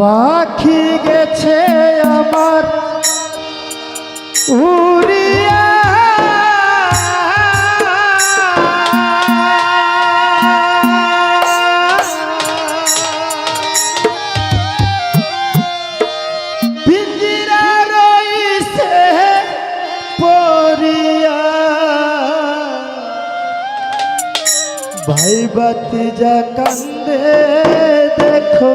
পাখি গেছে আমার। ভাই বাতি যা কান্দে দেখো।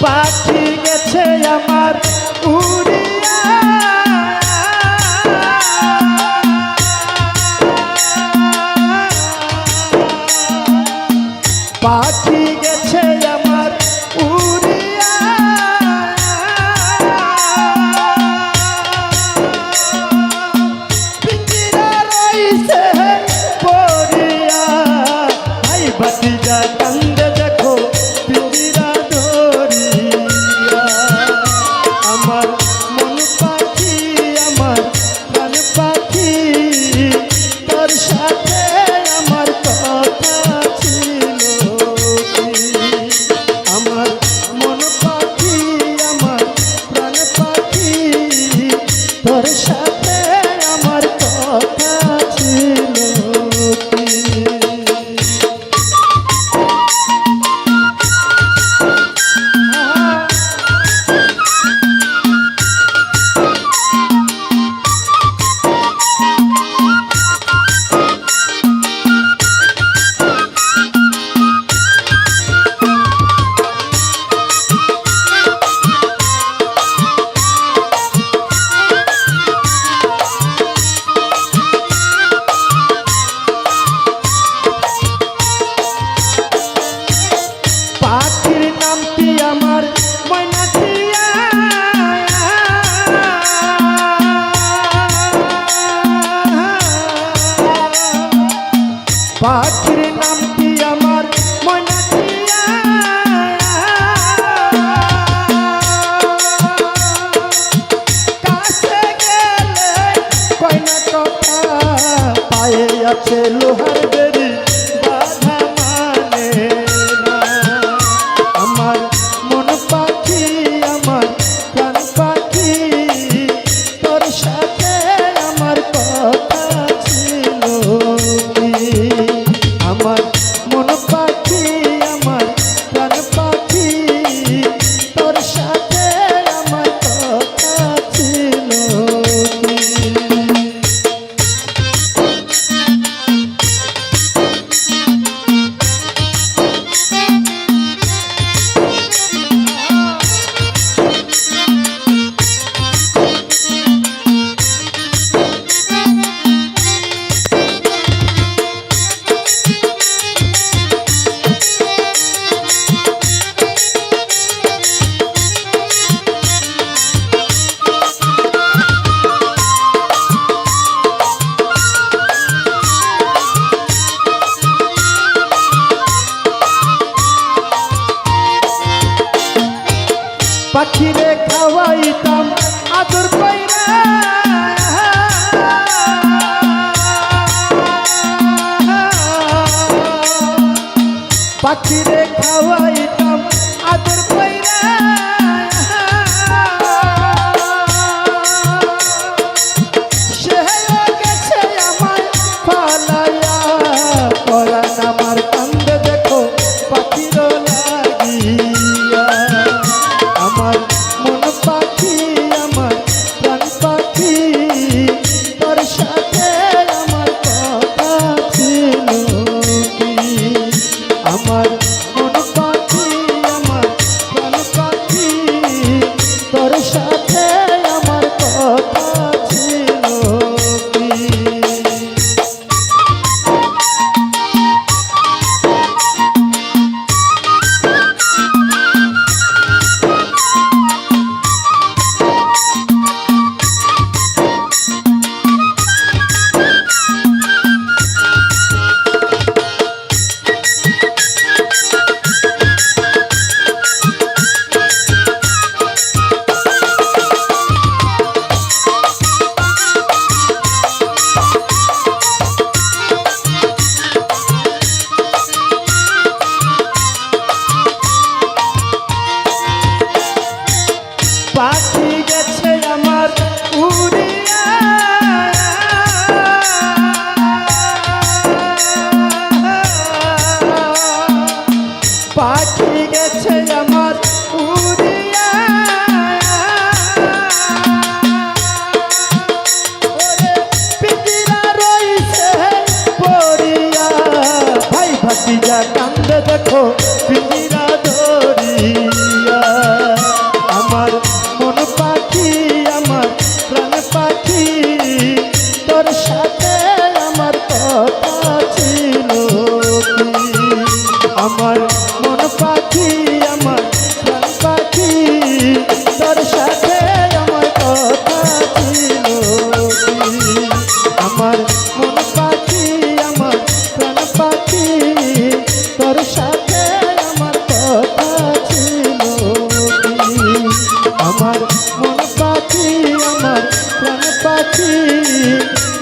পাখি গেছে আমার উড়িয়া পাখির নাম কি আমার? ময়নাটিয়া কাছে গেলে কয়না কথা? পায়ে আছে লোহার পাখিরে খাওয়াইতাম আদর পাইরা পাখিরে খাওয়াইতাম আদর পাইরা special. ভাতিজা কান্দে দেখো পিঞ্জিরা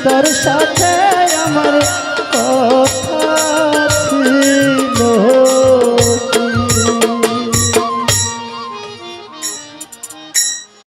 তোর সাথে আমার